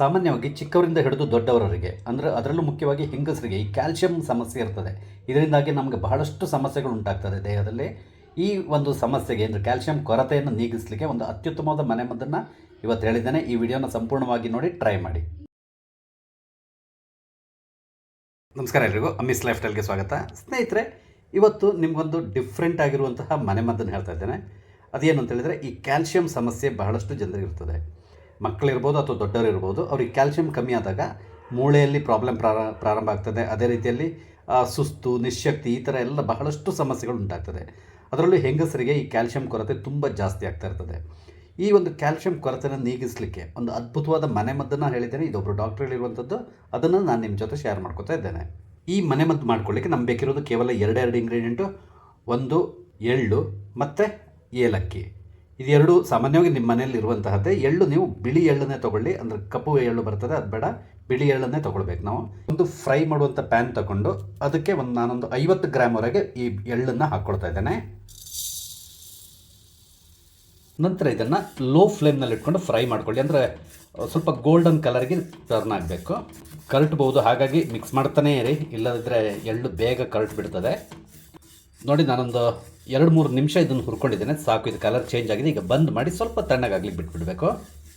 ಸಾಮಾನ್ಯವಾಗಿ ಚಿಕ್ಕವರಿಂದ ಹಿಡಿದು ದೊಡ್ಡವರವರೆಗೆ, ಅಂದರೆ ಅದರಲ್ಲೂ ಮುಖ್ಯವಾಗಿ ಹೆಂಗಸರಿಗೆ ಈ ಕ್ಯಾಲ್ಸಿಯಂ ಸಮಸ್ಯೆ ಇರ್ತದೆ. ಇದರಿಂದಾಗಿ ನಮಗೆ ಬಹಳಷ್ಟು ಸಮಸ್ಯೆಗಳು ಉಂಟಾಗ್ತದೆ ದೇಹದಲ್ಲಿ. ಈ ಒಂದು ಸಮಸ್ಯೆಗೆ, ಅಂದರೆ ಕ್ಯಾಲ್ಶಿಯಂ ಕೊರತೆಯನ್ನು ನೀಗಿಸಲಿಕ್ಕೆ ಒಂದು ಅತ್ಯುತ್ತಮವಾದ ಮನೆಮದ್ದನ್ನು ಇವತ್ತು ಹೇಳಿದ್ದೇನೆ. ಈ ವಿಡಿಯೋನ ಸಂಪೂರ್ಣವಾಗಿ ನೋಡಿ, ಟ್ರೈ ಮಾಡಿ. ನಮಸ್ಕಾರ ಎಲ್ರಿಗೂ. ಅಮ್ಮಿಸ್ ಲೈಫ್ ಸ್ಟೈಲ್ಗೆ ಸ್ವಾಗತ. ಸ್ನೇಹಿತರೆ, ಇವತ್ತು ನಿಮಗೊಂದು ಡಿಫ್ರೆಂಟ್ ಆಗಿರುವಂತಹ ಮನೆಮದ್ದನ್ನು ಹೇಳ್ತಾ ಇದ್ದೇನೆ. ಅದೇನು ಅಂತ ಹೇಳಿದರೆ ಈ ಕ್ಯಾಲ್ಸಿಯಂ ಸಮಸ್ಯೆ ಬಹಳಷ್ಟು ಜನರಿಗೆ ಇರ್ತದೆ. ಮಕ್ಕಳಿರ್ಬೋದು ಅಥವಾ ದೊಡ್ಡವರಿರ್ಬೋದು ಅವ್ರಿಗೆ ಕ್ಯಾಲ್ಸಿಯಂ ಕಮ್ಮಿ ಆದಾಗ ಮೂಳೆಯಲ್ಲಿ ಪ್ರಾಬ್ಲಮ್ ಪ್ರಾರ, ಪ್ರಾರಂಭ ಆಗ್ತದೆ. ಅದೇ ರೀತಿಯಲ್ಲಿ ಸುಸ್ತು ನಿಶಕ್ತಿ ಈ ಥರ ಎಲ್ಲ ಬಹಳಷ್ಟು ಸಮಸ್ಯೆಗಳು ಉಂಟಾಗ್ತದೆ. ಅದರಲ್ಲೂ ಹೆಂಗಸರಿಗೆ ಈ ಕ್ಯಾಲ್ಸಿಯಂ ಕೊರತೆ ತುಂಬ ಜಾಸ್ತಿ ಆಗ್ತಾ ಇರ್ತದೆ. ಈ ಒಂದು ಕ್ಯಾಲ್ಸಿಯಂ ಕೊರತೆನ ನೀಗಿಸಲಿಕ್ಕೆ ಒಂದು ಅದ್ಭುತವಾದ ಮನೆಮದ್ದನ್ನು ಹೇಳಿದ್ದೇನೆ. ಇದೊಬ್ಬರು ಡಾಕ್ಟರ್ ಹೇಳಿರುವಂಥದ್ದು. ಅದನ್ನು ನಾನು ನಿಮ್ಮ ಜೊತೆ ಶೇರ್ ಮಾಡ್ಕೊತಾ ಇದ್ದೇನೆ. ಈ ಮನೆಮದ್ದು ಮಾಡ್ಕೊಳ್ಳಿಕ್ಕೆ ನಮ್ಗೆ ಬೇಕಿರೋದು ಕೇವಲ ಎರಡೆರಡು ಇಂಗ್ರೀಡಿಯೆಂಟು. ಒಂದು ಎಳ್ಳು, ಮತ್ತು ಏಲಕ್ಕಿ. ಇದೆರಡು ಸಾಮಾನ್ಯವಾಗಿ ನಿಮ್ಮ ಮನೆಯಲ್ಲಿ ಇರುವಂತಹದ್ದೇ. ಎಳ್ಳು ನೀವು ಬಿಳಿ ಎಳ್ಳನ್ನೇ ತೊಗೊಳ್ಳಿ. ಅಂದರೆ ಕಪ್ಪು ಎಳ್ಳು ಬರ್ತದೆ, ಅದು ಬೇಡ. ಬಿಳಿ ಎಳ್ಳನ್ನೇ ತೊಗೊಳ್ಬೇಕು ನಾವು. ಒಂದು ಫ್ರೈ ಮಾಡುವಂಥ ಪ್ಯಾನ್ ತಗೊಂಡು ಅದಕ್ಕೆ ಒಂದು ನಾನೊಂದು ಐವತ್ತು ಗ್ರಾಮ್ವರೆಗೆ ಈ ಎಳ್ಳನ್ನು ಹಾಕ್ಕೊಳ್ತಾ ಇದ್ದೇನೆ. ನಂತರ ಇದನ್ನು ಲೋ ಫ್ಲೇಮ್ನಲ್ಲಿ ಇಟ್ಕೊಂಡು ಫ್ರೈ ಮಾಡ್ಕೊಳ್ಳಿ. ಅಂದರೆ ಸ್ವಲ್ಪ ಗೋಲ್ಡನ್ ಕಲರ್ಗೆ ಟರ್ನ್ ಆಗಬೇಕು. ಕರಟ್ಬೋದು ಹಾಗಾಗಿ ಮಿಕ್ಸ್ ಮಾಡ್ತಾನೇ ಇರಿ. ಇಲ್ಲದಿದ್ದರೆ ಎಳ್ಳು ಬೇಗ ಕರಟ್ ಬಿಡ್ತದೆ ನೋಡಿ, ನಾನೊಂದು ಎರಡು ಮೂರು ನಿಮಿಷ ಇದನ್ನು ಹುರ್ಕೊಂಡಿದ್ದೇನೆ. ಸಾಕು, ಇದು ಕಲರ್ ಚೇಂಜ್ ಆಗಿದೆ. ಈಗ ಬಂದ್ ಮಾಡಿ ಸ್ವಲ್ಪ ತಣ್ಣಗಾಗ್ಲಿಕ್ಕೆ ಬಿಟ್ಬಿಡಬೇಕು.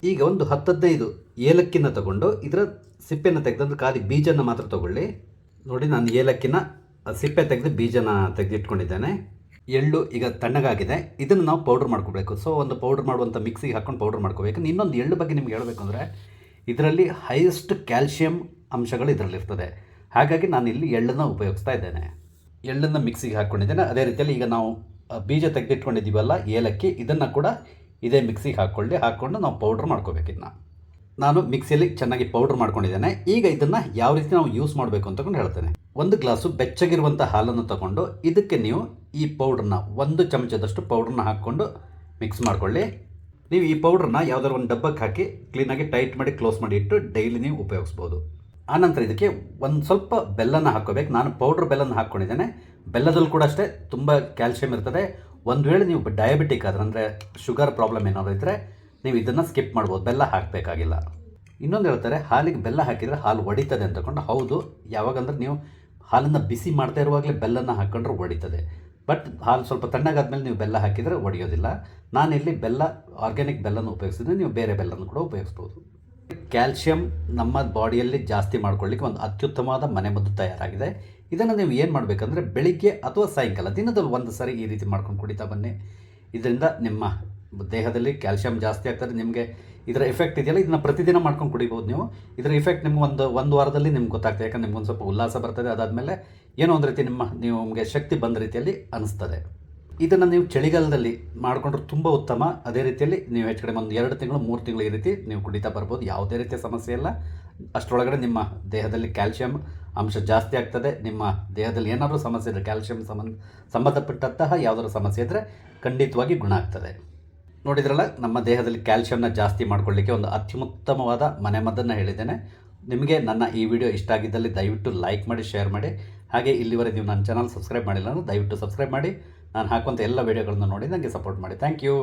ಈಗ ಒಂದು ಹತ್ತದೈದು ಏಲಕ್ಕಿನ ತಗೊಂಡು ಇದರ ಸಿಪ್ಪೆನ ತೆಗೆದಂದ್ರೆ ಖಾಲಿ ಬೀಜನ ಮಾತ್ರ ತಗೊಳ್ಳಿ. ನೋಡಿ, ನಾನು ಏಲಕ್ಕಿನ ಸಿಪ್ಪೆ ತೆಗೆದು ಬೀಜನ ತೆಗೆದಿಟ್ಕೊಂಡಿದ್ದೇನೆ. ಎಳ್ಳು ಈಗ ತಣ್ಣಗಾಗಿದೆ. ಇದನ್ನು ನಾವು ಪೌಡ್ರ್ ಮಾಡ್ಕೋಬೇಕು. ಸೊ ಒಂದು ಪೌಡ್ರ್ ಮಾಡುವಂಥ ಮಿಕ್ಸಿಗೆ ಹಾಕ್ಕೊಂಡು ಪೌಡ್ರ್ ಮಾಡ್ಕೋಬೇಕು. ಇನ್ನೊಂದು ಎಳ್ಳು ಬಗ್ಗೆ ನಿಮ್ಗೆ ಹೇಳಬೇಕು ಅಂದರೆ, ಇದರಲ್ಲಿ ಹೈಯೆಸ್ಟ್ ಕ್ಯಾಲ್ಶಿಯಂ ಅಂಶಗಳು ಇದರಲ್ಲಿರ್ತದೆ. ಹಾಗಾಗಿ ನಾನು ಇಲ್ಲಿ ಎಳ್ಳನ್ನು ಉಪಯೋಗಿಸ್ತಾ ಇದ್ದೇನೆ. ಎಳ್ಳನ್ನು ಮಿಕ್ಸಿಗೆ ಹಾಕ್ಕೊಂಡಿದ್ದೇನೆ ಅದೇ ರೀತಿಯಲ್ಲಿ ಈಗ ನಾವು ಬೀಜ ತೆಗೆದಿಟ್ಕೊಂಡಿದ್ದೀವಲ್ಲ, ಏಲಕ್ಕಿ, ಇದನ್ನು ಕೂಡ ಇದೇ ಮಿಕ್ಸಿಗೆ ಹಾಕ್ಕೊಳ್ಳಿ ಹಾಕ್ಕೊಂಡು ನಾವು ಪೌಡ್ರ್ ಮಾಡ್ಕೋಬೇಕು ಇದನ್ನ ನಾನು ಮಿಕ್ಸಿಯಲ್ಲಿ ಚೆನ್ನಾಗಿ ಪೌಡ್ರ್ ಮಾಡ್ಕೊಂಡಿದ್ದೇನೆ. ಈಗ ಇದನ್ನು ಯಾವ ರೀತಿ ನಾವು ಯೂಸ್ ಮಾಡಬೇಕು ಅಂತಕೊಂಡು ಹೇಳ್ತೇನೆ. ಒಂದು ಗ್ಲಾಸು ಬೆಚ್ಚಗಿರುವಂಥ ಹಾಲನ್ನು ತಗೊಂಡು ಇದಕ್ಕೆ ನೀವು ಈ ಪೌಡ್ರನ್ನ ಒಂದು ಚಮಚದಷ್ಟು ಪೌಡ್ರನ್ನ ಹಾಕ್ಕೊಂಡು ಮಿಕ್ಸ್ ಮಾಡ್ಕೊಳ್ಳಿ. ನೀವು ಈ ಪೌಡ್ರನ್ನ ಯಾವುದಾದ್ರು ಒಂದು ಡಬ್ಬಕ್ಕೆ ಹಾಕಿ ಕ್ಲೀನಾಗಿ ಟೈಟ್ ಮಾಡಿ ಕ್ಲೋಸ್ ಮಾಡಿ ಇಟ್ಟು ಡೈಲಿ ನೀವು ಉಪಯೋಗಿಸ್ಬೋದು. ಆನಂತರ ಇದಕ್ಕೆ ಒಂದು ಸ್ವಲ್ಪ ಬೆಲ್ಲನ ಹಾಕೋಬೇಕು. ನಾನು ಪೌಡ್ರ್ ಬೆಲ್ಲನ ಹಾಕ್ಕೊಂಡಿದ್ದೇನೆ. ಬೆಲ್ಲದಲ್ಲಿ ಕೂಡ ಅಷ್ಟೇ ತುಂಬ ಕ್ಯಾಲ್ಸಿಯಂ ಇರ್ತದೆ. ಒಂದು ವೇಳೆ ನೀವು ಡಯಾಬಿಟಿಕ್ ಆದ್ರೆ, ಅಂದರೆ ಶುಗರ್ ಪ್ರಾಬ್ಲಮ್ ಏನಾದರೂ ಇದ್ದರೆ ನೀವು ಇದನ್ನು ಸ್ಕಿಪ್ ಮಾಡ್ಬೋದು. ಬೆಲ್ಲ ಹಾಕಬೇಕಾಗಿಲ್ಲ. ಇನ್ನೊಂದು ಹೇಳ್ತಾರೆ, ಹಾಲಿಗೆ ಬೆಲ್ಲ ಹಾಕಿದರೆ ಹಾಲು ಒಡಿತದೆ ಅಂತಕೊಂಡು ಹೌದು, ಯಾವಾಗಂದ್ರೆ ನೀವು ಹಾಲನ್ನು ಬಿಸಿ ಮಾಡ್ತಾ ಇರುವಾಗಲೇ ಬೆಲ್ಲನ ಹಾಕ್ಕೊಂಡ್ರೆ ಒಡಿತದೆ. ಬಟ್ ಹಾಲು ಸ್ವಲ್ಪ ತಣ್ಣಗಾದ್ಮೇಲೆ ನೀವು ಬೆಲ್ಲ ಹಾಕಿದರೆ ಒಡೆಯೋದಿಲ್ಲ. ನಾನಿಲ್ಲಿ ಬೆಲ್ಲ ಆರ್ಗ್ಯಾನಿಕ್ ಬೆಲ್ಲನ ಉಪಯೋಗಿಸಿದ್ರೆ ನೀವು ಬೇರೆ ಬೆಲ್ಲನ ಕೂಡ ಉಪಯೋಗಿಸ್ಬೋದು. ಕ್ಯಾಲ್ಶಿಯಂ ನಮ್ಮ ಬಾಡಿಯಲ್ಲಿ ಜಾಸ್ತಿ ಮಾಡ್ಕೊಳ್ಳಿಕ್ಕೆ ಒಂದು ಅತ್ಯುತ್ತಮವಾದ ಮನೆಮದ್ದು ತಯಾರಾಗಿದೆ. ಇದನ್ನು ನೀವು ಏನು ಮಾಡಬೇಕಂದ್ರೆ ಬೆಳಿಗ್ಗೆ ಅಥವಾ ಸಾಯಂಕಾಲ, ದಿನದಲ್ಲಿ ಒಂದು ಸಾರಿ ಈ ರೀತಿ ಮಾಡ್ಕೊಂಡು ಕುಡಿತಾ ಬನ್ನಿ. ಇದರಿಂದ ನಿಮ್ಮ ದೇಹದಲ್ಲಿ ಕ್ಯಾಲ್ಶಿಯಂ ಜಾಸ್ತಿ ಆಗ್ತದೆ, ನಿಮಗೆ ಇದರ ಎಫೆಕ್ಟ್ ಇದೆಯಲ್ಲ, ಇದನ್ನ ಪ್ರತಿದಿನ ಮಾಡ್ಕೊಂಡು ಕುಡಿಬೋದು ನೀವು. ಇದರ ಎಫೆಕ್ಟ್ ನಿಮ್ಗೆ ಒಂದು ಒಂದು ವಾರದಲ್ಲಿ ನಿಮ್ಗೆ ಗೊತ್ತಾಗ್ತದೆ, ಯಾಕಂದ್ರೆ ನಿಮ್ಗೆ ಒಂದು ಸ್ವಲ್ಪ ಉಲ್ಲಾಸ ಬರ್ತದೆ, ಅದಾದಮೇಲೆ ಏನೋ ಒಂದು ರೀತಿ ನಿಮ್ಮ, ನಿಮಗೆ ಶಕ್ತಿ ಬಂದ ರೀತಿಯಲ್ಲಿ ಅನಿಸ್ತದೆ. ಇದನ್ನು ನೀವು ಚಳಿಗಾಲದಲ್ಲಿ ಮಾಡಿಕೊಂಡ್ರೆ ತುಂಬ ಉತ್ತಮ. ಅದೇ ರೀತಿಯಲ್ಲಿ ನೀವು ಹೆಚ್ಚು ಕಡಿಮೆ ಒಂದು ಎರಡು ತಿಂಗಳು, ಮೂರು ತಿಂಗಳು ಈ ರೀತಿ ನೀವು ಕುಡಿತಾ ಬರ್ಬೋದು. ಯಾವುದೇ ರೀತಿಯ ಸಮಸ್ಯೆ ಇಲ್ಲ. ಅಷ್ಟರೊಳಗಡೆ ನಿಮ್ಮ ದೇಹದಲ್ಲಿ ಕ್ಯಾಲ್ಸಿಯಂ ಅಂಶ ಜಾಸ್ತಿ ಆಗ್ತದೆ. ನಿಮ್ಮ ದೇಹದಲ್ಲಿ ಏನಾದರೂ ಸಮಸ್ಯೆ ಇದ್ದರೆ ಕ್ಯಾಲ್ಸಿಯಂ ಸಂಬಂಧ, ಸಂಬಂಧಪಟ್ಟಂತಹ ಯಾವುದಾದ್ರು ಸಮಸ್ಯೆ ಇದ್ದರೆ ಖಂಡಿತವಾಗಿ ಗುಣ ಆಗ್ತದೆ. ನೋಡಿದ್ರಲ್ಲ, ನಮ್ಮ ದೇಹದಲ್ಲಿ ಕ್ಯಾಲ್ಸಿಯಂನ ಜಾಸ್ತಿ ಮಾಡ್ಕೊಳ್ಳಿಕ್ಕೆ ಒಂದು ಅತ್ಯುತ್ತಮವಾದ ಮನೆಮದ್ದನ್ನು ಹೇಳಿದ್ದೇನೆ. ನಿಮಗೆ ನನ್ನ ಈ ವಿಡಿಯೋ ಇಷ್ಟ ಆಗಿದ್ದಲ್ಲಿ ದಯವಿಟ್ಟು ಲೈಕ್ ಮಾಡಿ, ಶೇರ್ ಮಾಡಿ. ಹಾಗೆ ಇಲ್ಲಿವರೆಗೆ ನೀವು ನನ್ನ ಚಾನಲ್ ಸಬ್ಸ್ಕ್ರೈಬ್ ಮಾಡಿಲ್ಲ ಅಂದರೆ ದಯವಿಟ್ಟು ಸಬ್ಸ್ಕ್ರೈಬ್ ಮಾಡಿ. ನಾನು ಹಾಕುವಂಥ ಎಲ್ಲ ವೀಡಿಯೋಗಳನ್ನು ನೋಡಿ ನನಗೆ ಸಪೋರ್ಟ್ ಮಾಡಿ. Thank you